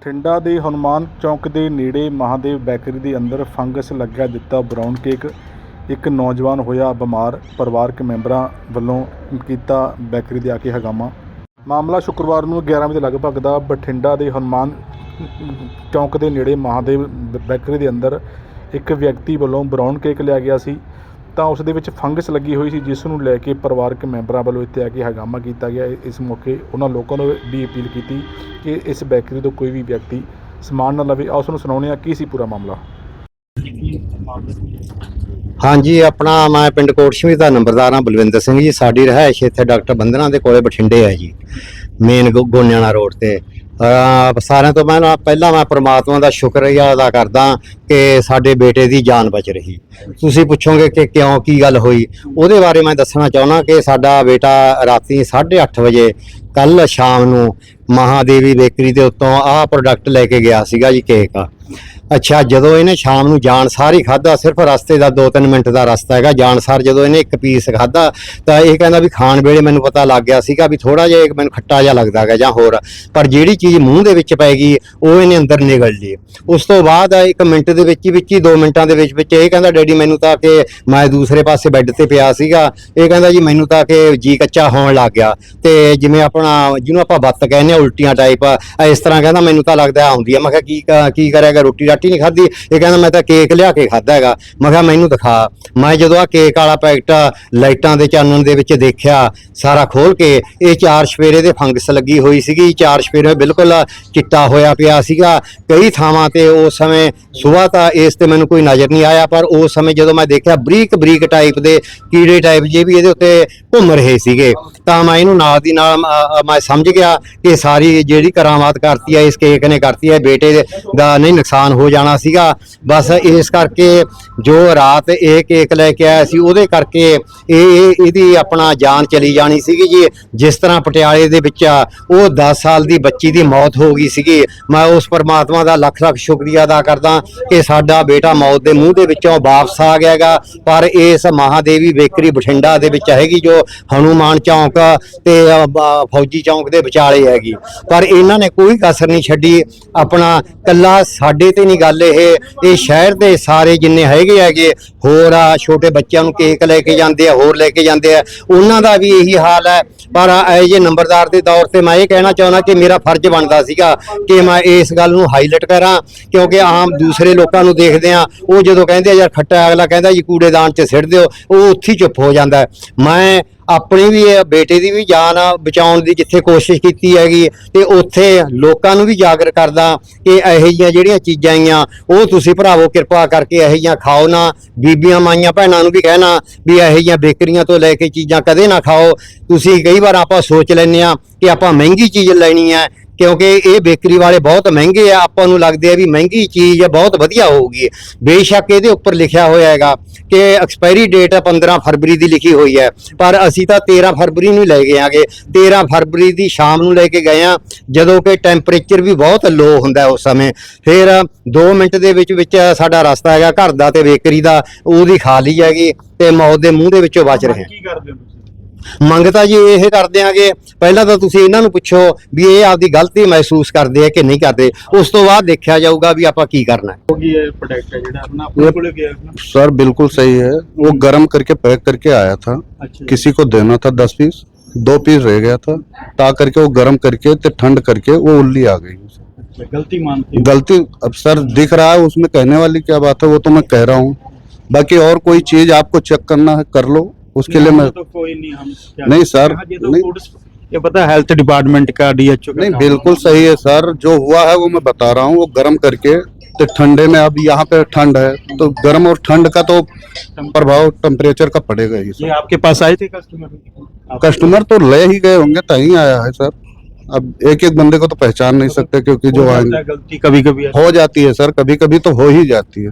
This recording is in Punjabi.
ਠਿੰਡਾ ਦੇ ਹਨੂਮਾਨ ਚੌਂਕ ਦੇ ਨੇੜੇ ਮਹਾਦੇਵ ਬੈਕਰੀ ਦੇ ਅੰਦਰ ਫੰਗਸ ਲੱਗਿਆ ਦਿੱਤਾ ਬਰਾਊਨ ਕੇਕ। ਇੱਕ ਨੌਜਵਾਨ ਹੋਇਆ ਬਿਮਾਰ। ਪਰਿਵਾਰਕ ਮੈਂਬਰਾਂ ਵੱਲੋਂ ਕੀਤਾ ਬੈਕਰੀ ਦੇ ਆ ਕੇ ਹਗਾਮਾ। ਮਾਮਲਾ ਸ਼ੁੱਕਰਵਾਰ ਨੂੰ 11 ਵਜੇ ਲਗਭਗ ਦਾ ਬਠਿੰਡਾ ਦੇ ਹਨੂਮਾਨ ਚੌਂਕ ਦੇ ਨੇੜੇ ਮਹਾਦੇਵ ਬ- ਬੈਕਰੀ ਦੇ ਅੰਦਰ ਇੱਕ ਵਿਅਕਤੀ ਵੱਲੋਂ ਬਰਾਊਨ ਕੇਕ ਲਿਆ ਗਿਆ ਸੀ। ਤਾਂ ਉਸ ਦੇ ਵਿੱਚ ਫੰਗਸ ਲੱਗੀ ਹੋਈ ਸੀ, ਜਿਸ ਨੂੰ ਲੈ ਕੇ ਪਰਿਵਾਰਕ ਮੈਂਬਰਾਂ ਵੱਲੋਂ ਇੱਥੇ ਆ ਕੇ ਹੰਗਾਮਾ ਕੀਤਾ ਗਿਆ। ਇਸ ਮੌਕੇ ਉਹਨਾਂ ਲੋਕਾਂ ਨੂੰ ਵੀ ਅਪੀਲ ਕੀਤੀ ਕਿ ਇਸ ਬੈਕਰੀ ਤੋਂ ਕੋਈ ਵੀ ਵਿਅਕਤੀ ਸਮਾਨ ਨਾ ਲਵੇ। ਆਓ, ਤੁਹਾਨੂੰ ਸੁਣਾਉਂਦੇ ਹਾਂ ਕੀ ਸੀ ਪੂਰਾ ਮਾਮਲਾ। ਹਾਂਜੀ, ਆਪਣਾ ਮੈਂ ਪਿੰਡ ਕੋਟਸ਼ਮੀ ਦਾ ਨੰਬਰਦਾਰ ਹਾਂ, ਬਲਵਿੰਦਰ ਸਿੰਘ ਜੀ। ਸਾਡੀ ਰਿਹਾਇਸ਼ ਇੱਥੇ ਡਾਕਟਰ ਬੰਦਨਾ ਦੇ ਕੋਲੇ ਬਠਿੰਡੇ ਹੈ ਜੀ, ਮੇਨ ਗੋਨਿਆਣਾ ਰੋਡ ਤੇ। ਸਾਰਿਆਂ ਤੋਂ ਮੈਂ ਪਹਿਲਾਂ ਮੈਂ ਪ੍ਰਮਾਤਮਾ ਦਾ ਸ਼ੁਕਰੀਆ ਅਦਾ ਕਰਦਾ ਕਿ ਸਾਡੇ ਬੇਟੇ ਦੀ ਜਾਨ ਬਚ ਰਹੀ। ਤੁਸੀਂ ਪੁੱਛੋਗੇ ਕਿ ਕਿਉਂ, ਕੀ ਗੱਲ ਹੋਈ? ਉਹਦੇ ਬਾਰੇ ਮੈਂ ਦੱਸਣਾ ਚਾਹੁੰਦਾ ਕਿ ਸਾਡਾ ਬੇਟਾ ਰਾਤੀ 8:30 ਵਜੇ ਕੱਲ ਸ਼ਾਮ ਨੂੰ ਮਹਾਦੇਵੀ ਬੇਕਰੀ ਦੇ ਉੱਤੋਂ ਆਹ ਪ੍ਰੋਡਕਟ ਲੈ ਕੇ ਗਿਆ ਸੀਗਾ ਜੀ ਕੇਕ ਅੱਛਾ, ਜਦੋਂ ਇਹਨੇ ਸ਼ਾਮ ਨੂੰ ਜਾਣ ਸਾਰ ਹੀ ਖਾਦਾ ਸਿਰਫ ਰਸਤੇ ਦਾ 2-3 ਮਿੰਟ ਦਾ ਰਸਤਾ ਹੈਗਾ, ਜਾਣ ਸਾਰ ਜਦੋਂ ਇਹਨੇ ਇੱਕ ਪੀਸ ਖਾਦਾ ਤਾਂ ਇਹ ਕਹਿੰਦਾ ਵੀ ਖਾਣ ਵੇਲੇ ਮੈਨੂੰ ਪਤਾ ਲੱਗ ਗਿਆ ਸੀਗਾ ਵੀ ਥੋੜਾ ਜਿਹਾ ਮੈਨੂੰ ਖੱਟਾ ਜਿਹਾ ਲੱਗਦਾ ਹੈਗਾ ਜਾਂ ਹੋਰ। ਪਰ ਜਿਹੜੀ ਚੀਜ਼ ਮੂੰਹ ਦੇ ਵਿੱਚ ਪੈ ਗਈ, ਉਹ ਇਹਨੇ ਅੰਦਰ ਨਿਗਲ ਲਈ। ਉਸ ਤੋਂ ਬਾਅਦ ਇੱਕ ਮਿੰਟ ਦੇ ਵਿੱਚ ਹੀ ਵਿੱਚ ਹੀ 2 ਮਿੰਟਾਂ ਦੇ ਵਿੱਚ ਵਿੱਚ ਇਹ ਕਹਿੰਦਾ, ਡੈਡੀ ਮੈਨੂੰ ਤਾਂ ਕਿ ਮੈਂ ਦੂਸਰੇ ਪਾਸੇ ਬੈੱਡ ਤੇ ਪਿਆ ਸੀਗਾ। ਇਹ ਕਹਿੰਦਾ, ਜੀ ਮੈਨੂੰ ਤਾਂ ਕਿ ਜੀ ਕੱਚਾ ਹੋਣ ਲੱਗ ਗਿਆ। ਤੇ ਜਿਵੇਂ ਆਪਣਾ, ਜਿਹਨੂੰ ਆਪਾਂ ਬੱਤ ਕਹਿੰਦੇ ਆ ਉਲਟੀਆਂ ਟਾਈਪ ਇਸ ਤਰ੍ਹਾਂ ਕਹਿੰਦਾ, ਮੈਨੂੰ ਤਾਂ ਲੱਗਦਾ ਆਉਂਦੀ ਆ। ਮੈਂ ਕਿਹਾ, ਕੀ ਕ- ਕੀ ਕਰੇਗਾ ਰੋਟੀ ਰਾਟੀ ਨਹੀਂ ਖਾਧੀ? ਇਹ ਕਹਿੰਦਾ, ਮੈਂ ਤਾਂ ਕੇਕ ਲਿਆ ਕੇ ਖਾਦਾ ਹੈਗਾ। ਮੈਂ ਕਿਹਾ, ਮੈਨੂੰ ਦਿਖਾ। ਮੈਂ ਜਦੋਂ ਆ ਕੇਕ ਵਾਲਾ ਪੈਕਟ ਲਾਈਟਾਂ ਦੇ ਚਾਨਣ ਦੇ ਵਿੱਚ ਦੇਖਿਆ, ਸਾਰਾ ਖੋਲ ਕੇ, ਇਹ ਚਾਰ ਸਵੇਰੇ ਦੇ ਫੰਗਸ ਲੱਗੀ ਹੋਈ ਸੀਗੀ। ਚਾਰ ਸਵੇਰੇ ਬਿਲਕੁਲ ਚਿੱਟਾ ਹੋਇਆ ਪਿਆ ਸੀਗਾ। ਕਈ ਥਾਵਾਂ ਤੇ ਉਸ ਸਮੇਂ ਸਵੇਰ ਤਾਂ ਇਸ ਤੇ ਮੈਨੂੰ ਕੋਈ ਨਜ਼ਰ ਨਹੀਂ ਆਇਆ, ਪਰ ਉਸ ਸਮੇਂ ਜਦੋਂ ਮੈਂ ਦੇਖਿਆ ਬਰੀਕ ਬਰੀਕ ਟਾਈਪ ਦੇ ਕੀੜੇ ਟਾਈਪ ਜੇ ਵੀ ਇਹਦੇ ਉੱਤੇ ਘੁੰਮ ਰਹੇ ਸੀਗੇ, ਤਾਂ ਮੈਂ ਇਹਨੂੰ ਨਾਲ ਦੀ ਨਾਲ ਮੈਂ ਸਮਝ ਗਿਆ ਕਿ ਸਾਰੀ ਜਿਹੜੀ ਕਰਾਮਾਤ ਕਰਤੀ ਹੈ ਇਸ ਕੇਕ ਨੇ ਕਰਤੀ ਹੈ ਬੇਟੇ ਦਾ ਨਹੀਂ ਨੁਕਸਾਨ ਹੋ ਜਾਣਾ ਸੀਗਾ। ਬਸ ਇਸ ਕਰਕੇ ਜੋ ਰਾਤ ਇਹ ਕੇਕ ਲੈ ਕੇ ਆਇਆ ਸੀ, ਉਹਦੇ ਕਰਕੇ ਇਹ, ਇਹ- ਇਹਦੀ ਆਪਣਾ ਜਾਨ ਚਲੀ ਜਾਣੀ ਸੀਗੀ ਜੀ। ਜਿਸ ਤਰ੍ਹਾਂ ਪਟਿਆਲੇ ਦੇ ਵਿੱਚ ਉਹ 10 ਸਾਲ ਦੀ ਬੱਚੀ ਦੀ ਮੌਤ ਹੋ ਗਈ ਸੀਗੀ। ਮੈਂ ਉਸ ਪਰਮਾਤਮਾ ਦਾ ਲੱਖ ਲੱਖ ਸ਼ੁਕਰੀਆ ਅਦਾ ਕਰਦਾ ਕਿ ਸਾਡਾ ਬੇਟਾ ਮੌਤ ਦੇ ਮੂੰਹ ਦੇ ਵਿੱਚੋਂ ਵਾਪਸ ਆ ਗਿਆਗਾ, ਪਰ ਇਸ ਮਹਾਦੇਵੀ ਬੇਕਰੀ ਬਠਿੰਡਾ ਦੇ ਵਿੱਚ ਹੈਗੀ ਜੋ ਹਨੂਮਾਨ ਚੌਂਕ ਤੇ ਫੌਜੀ ਚੌਂਕ ਦੇ ਵਿਚਾਲੇ ਹੈਗੀ। ਪਰ ਇਹਨਾਂ ਨੇ ਕੋਈ ਕਸਰ ਨਹੀਂ ਛੱਡੀ। ਆਪਣਾ ਕੱਲਾ ਸਾਡੇ ਤੇ ਨਹੀਂ ਗੱਲ ਇਹ। ਇਹ ਸ਼ਹਿਰ ਦੇ ਸਾਰੇ ਜਿੰਨੇ ਹੈਗੇ ਹੈਗੇ, ਹੋਰ ਆ ਛੋਟੇ ਬੱਚਿਆਂ ਨੂੰ ਕੇਕ ਲੈ ਕੇ ਜਾਂਦੇ ਆ, ਹੋਰ ਲੈ ਕੇ ਜਾਂਦੇ ਆ, ਉਹਨਾਂ ਦਾ ਵੀ ਇਹੀ ਹਾਲ ਹੈ। ਪਰ ਐ ਜੇ ਨੰਬਰਦਾਰ ਦੇ ਤੌਰ ਤੇ ਮੈਂ ਇਹ ਕਹਿਣਾ ਚਾਹੁੰਦਾ ਕਿ ਮੇਰਾ ਫਰਜ਼ ਬਣਦਾ ਸੀਗਾ ਕਿ ਮੈਂ ਇਸ ਗੱਲ ਨੂੰ ਹਾਈਲਾਈਟ ਕਰਾਂ, ਕਿਉਂਕਿ ਆਮ ਦੂਸਰੇ ਲੋਕ ਲੋਕਾਂ ਨੂੰ ਦੇਖਦੇ ਆ ਉਹ ਜਦੋਂ ਕਹਿੰਦੇ ਆ, ਯਾਰ ਖੱਟਾ ਅਗਲਾ ਕਹਿੰਦਾ, ਜੀ ਕੂੜੇਦਾਨ 'ਚ ਸਿੱਟ ਦਿਓ। ਉਹ ਉੱਥੇ ਚੁੱਪ ਹੋ ਜਾਂਦਾ ਮੈਂ ਆਪਣੀ ਵੀ ਬੇਟੇ ਦੀ ਵੀ ਜਾਨ ਬਚਾਉਣ ਦੀ ਜਿੱਥੇ ਕੋਸ਼ਿਸ਼ ਕੀਤੀ ਹੈਗੀ ਤੇ ਉੱਥੇ ਲੋਕਾਂ ਨੂੰ ਵੀ ਜਾਗਰ ਕਰਦਾ ਕਿ ਇਹੋ ਜਿਹੀਆਂ ਜਿਹੜੀਆਂ ਚੀਜ਼ਾਂ ਆਈਆਂ, ਉਹ ਤੁਸੀਂ ਭਰਾਵੋ ਕਿਰਪਾ ਕਰਕੇ ਇਹੋ ਜਿਹੀਆਂ ਖਾਓ ਨਾ। ਬੀਬੀਆਂ ਮਾਈਆਂ ਭੈਣਾਂ ਨੂੰ ਵੀ ਕਹਿਣਾ ਵੀ ਇਹੋ ਜਿਹੀਆਂ ਬੇਕਰੀਆਂ ਤੋਂ ਲੈ ਕੇ ਚੀਜ਼ਾਂ ਕਦੇ ਨਾ ਖਾਓ। ਤੁਸੀਂ ਕਈ ਵਾਰ ਆਪਾਂ ਸੋਚ ਲੈਂਦੇ ਆ ਕਿ ਆਪਾਂ ਮਹਿੰਗੀ ਚੀਜ਼ ਲੈਣੀ ਹੈ ਕਿਉਂਕਿ ਇਹ ਬੇਕਰੀ ਵਾਲੇ ਬਹੁਤ ਮਹਿੰਗੇ ਆ, ਆਪਾਂ ਨੂੰ ਲੱਗਦੇ ਆ ਵੀ ਮਹਿੰਗੀ ਚੀਜ਼ ਬਹੁਤ ਵਧੀਆ ਹੋਊਗੀ। ਬੇਸ਼ੱਕ ਇਹਦੇ ਉੱਪਰ ਲਿਖਿਆ ਹੋਇਆ ਹੈਗਾ ਕਿ ਐਕਸਪਾਇਰੀ ਡੇਟ 15 ਫਰਵਰੀ ਦੀ ਲਿਖੀ ਹੋਈ ਹੈ। ਪਰ ਅਸੀਂ ਤਾਂ 13 ਫਰਵਰੀ ਨੂੰ ਲੈ ਗਏ ਆਂਗੇ 13 ਫਰਵਰੀ ਦੀ ਸ਼ਾਮ ਨੂੰ ਲੈ ਕੇ ਗਏ ਆ ਜਦੋਂ ਕਿ ਟੈਂਪਰੇਚਰ ਵੀ ਬਹੁਤ ਲੋ ਹੁੰਦਾ ਉਸ ਸਮੇਂ। ਫਿਰ 2 ਮਿੰਟ ਦੇ ਵਿੱਚ ਵਿੱਚ ਸਾਡਾ ਰਸਤਾ ਹੈਗਾ ਘਰ ਦਾ ਤੇ ਬੇਕਰੀ ਦਾ, ਉਹਦੀ ਖਾ ਲਈ ਹੈਗੀ ਤੇ ਮੌਤ ਦੇ ਮੂੰਹ ਦੇ ਵਿੱਚੋਂ ਬਚ ਰਹੇ ਹਾਂ। ਕੀ ਕਰਦੇ ਹੋ ਤੁਸੀਂ? ਮੰਗ ਤਾਂ ਜੀ ਇਹ ਕਰਦੇ ਆਂਗੇ ਪਹਿਲਾਂ ਤਾਂ ਤੁਸੀਂ ਇਹਨਾਂ ਨੂੰ ਪੁੱਛੋ ਵੀ ਇਹ ਆਪਦੀ ਗਲਤੀ ਮਹਿਸੂਸ ਕਰਦੇ ਆ ਕਿ ਨਹੀਂ ਕਰਦੇ ਉਸ ਤੋਂ ਬਾਅਦ ਦੇਖਿਆ ਜਾਊਗਾ ਵੀ ਆਪਾਂ ਕੀ ਕਰਨਾ ਹੈ ਹੋ ਗਈ ਇਹ ਪ੍ਰੋਡਕਟ ਹੈ ਜਿਹੜਾ ਆਪਣਾ ਆਪਣੇ ਕੋਲੇ ਗਿਆ सर बिल्कुल सही है वो गर्म करके पैक करके आया था ਅੱਛਾ किसी को देना था दस पीस दो पीस रह गया था ता करके वो गर्म करके तो ठंड करके वो उल्ली आ गई अच्छा, गलती मानती गलती अब सर दिख रहा है उसमें कहने वाली क्या बात है वो तो मैं कह रहा हूँ बाकी और कोई चीज आपको चेक करना है कर लो उसके लिए मैं तो कोई नहीं हम नहीं, सर, ये तो नहीं। ये पता है हेल्थ डिपार्टमेंट का डीएचओ नहीं बिल्कुल सही है सर। जो हुआ है वो मैं बता रहा हूँ वो गर्म करके तो ठंडे में अब यहाँ पे ठंड है तो गर्म और ठंड का तो प्रभाव टेम्परेचर का पड़ेगा ही ये आपके पास आए थे कस्टमर कस्टमर तो ले ही गए होंगे तभी आया है सर। अब एक एक बंदे को तो पहचान नहीं सकते क्योंकि जो आएँगे गलती कभी कभी हो जाती है सर। कभी कभी तो हो ही जाती है।